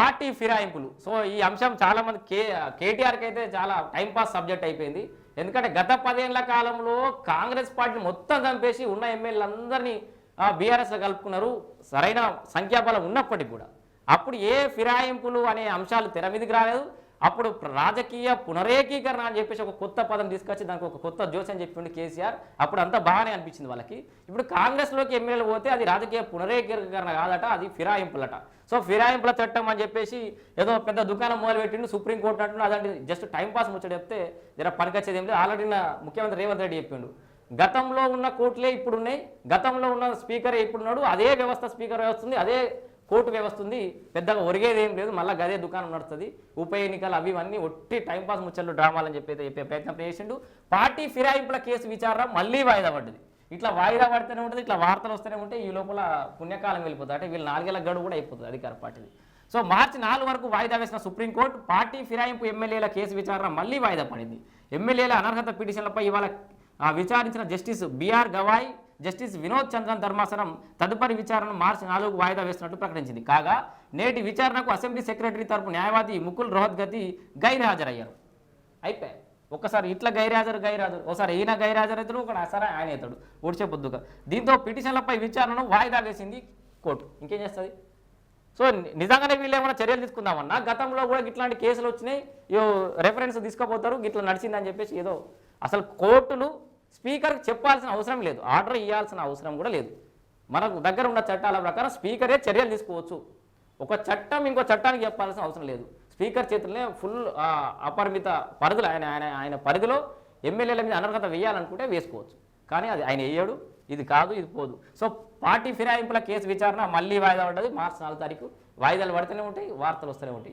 Party ఫిరాయింపులు. So ఈ అంశం చాలా మంది కే కేటీఆర్కి అయితే చాలా టైంపాస్ సబ్జెక్ట్ అయిపోయింది. ఎందుకంటే గత పదేళ్ళ కాలంలో కాంగ్రెస్ పార్టీని మొత్తం చంపేసి ఉన్న ఎమ్మెల్యేలందరినీ బీఆర్ఎస్లో కలుపుకున్నారు. సరైన సంఖ్యాబలం ఉన్నప్పటికీ కూడా. అప్పుడు ఏ ఫిరాయింపులు అనే అంశాలు తెర మీదకి రాలేదు. అప్పుడు రాజకీయ పునరేకీకరణ అని చెప్పేసి ఒక కొత్త పదం తీసుకొచ్చి దానికి ఒక కొత్త జోస్ అని చెప్పిండు కేసీఆర్ అప్పుడు అంతా బాగానే అనిపించింది వాళ్ళకి. ఇప్పుడు కాంగ్రెస్లోకి ఎమ్మెల్యేలు పోతే అది రాజకీయ పునరేకీకరణ కాదట అది ఫిరాయింపులట. సో ఫిరాయింపుల చట్టం అని చెప్పేసి ఏదో పెద్ద దుకాణం మొదలుపెట్టిండు సుప్రీంకోర్టు అంటున్నా అదంటే జస్ట్ టైం పాస్ ముచ్చట చెప్తే జర పనికొచ్చేది ఏం లేదు. ఆల్రెడీ ముఖ్యమంత్రి రేవంత్ రెడ్డి చెప్పిండు. గతంలో ఉన్న కోర్టులే ఇప్పుడు ఉన్నాయి గతంలో ఉన్న స్పీకరే ఇప్పుడున్నాడు అదే వ్యవస్థ స్పీకర్ వ్యవస్థ ఉంది అదే కోర్టు వ్యవస్థ ఉంది పెద్దగా ఒరిగేది ఏం లేదు మళ్ళీ గదే దుకాణం నడుస్తుంది. ఉప ఎన్నికలు అవి ఇవన్నీ ఒట్టి టైంపాస్ ముచ్చట్లు డ్రామాలని చెప్పి చెప్పే ప్రయత్నం చేసిండు. పార్టీ ఫిరాయింపుల కేసు విచారణ మళ్ళీ వాయిదా పడ్డది. ఇట్లా వాయిదా పడితేనే ఉంటుంది ఇట్లా వార్తలు వస్తూనే ఉంటే ఈ లోపల పుణ్యకాలం వెళ్ళిపోతుంది. అంటే వీళ్ళు నాలుగేళ్ళ గడువు కూడా అయిపోతుంది అధికార పార్టీది. సో మార్చి నాలుగు వరకు వాయిదా వేసిన సుప్రీంకోర్టు పార్టీ ఫిరాయింపు ఎమ్మెల్యేల కేసు విచారణ మళ్ళీ వాయిదా పడింది. ఎమ్మెల్యేల అనర్హత పిటిషన్లపై ఇవాళ విచారించిన justice BR Gavai justice Vinod Chandran ధర్మాసనం తదుపరి విచారణను మార్చి నాలుగు వాయిదా వేస్తున్నట్టు ప్రకటించింది. కాగా నేటి విచారణకు అసెంబ్లీ సెక్రటరీ తరపు న్యాయవాది ముకుల్ రోహద్గతి గైర్హాజరయ్యారు. అయిపోయాయి. ఒక్కసారి ఇట్లా గైరాజరు గైరాజరు ఒకసారి ఈయన గైర్హాజరు అవుతాడు సరే ఆయన అవుతాడు ఊడ్చే పొద్దుగా. దీంతో పిటిషన్లపై విచారణను వాయిదా వేసింది కోర్టు. ఇంకేం చేస్తుంది? సో నిజంగానే వీళ్ళు ఏమైనా చర్యలు తీసుకుందామన్నా? గతంలో కూడా ఇట్లాంటి కేసులు వచ్చినాయి. యో రెఫరెన్స్ తీసుకోపోతారు. గిట్లా నడిచిందని చెప్పేసి ఏదో అసలు కోర్టులు స్పీకర్కి చెప్పాల్సిన అవసరం లేదు ఆర్డర్ ఇవ్వాల్సిన అవసరం కూడా లేదు. మనకు దగ్గర ఉన్న చట్టాల ప్రకారం స్పీకరే చర్యలు తీసుకోవచ్చు. ఒక చట్టం ఇంకో చట్టానికి చెప్పాల్సిన అవసరం లేదు. స్పీకర్ చేతులనే ఫుల్ అపరిమిత పరిధులు ఆయన ఆయన ఆయన పరిధిలో ఎమ్మెల్యేల మీద అనర్హత వేయాలనుకుంటే వేసుకోవచ్చు. కానీ అది ఆయన వేయడు ఇది కాదు ఇది పోదు. సో పార్టీ ఫిరాయింపుల కేసు విచారణ మళ్ళీ వాయిదా పడ్డది మార్చి నాలుగు తారీఖు వాయిదాలు పడుతూనే ఉంటాయి వార్తలు వస్తూనే ఉంటాయి.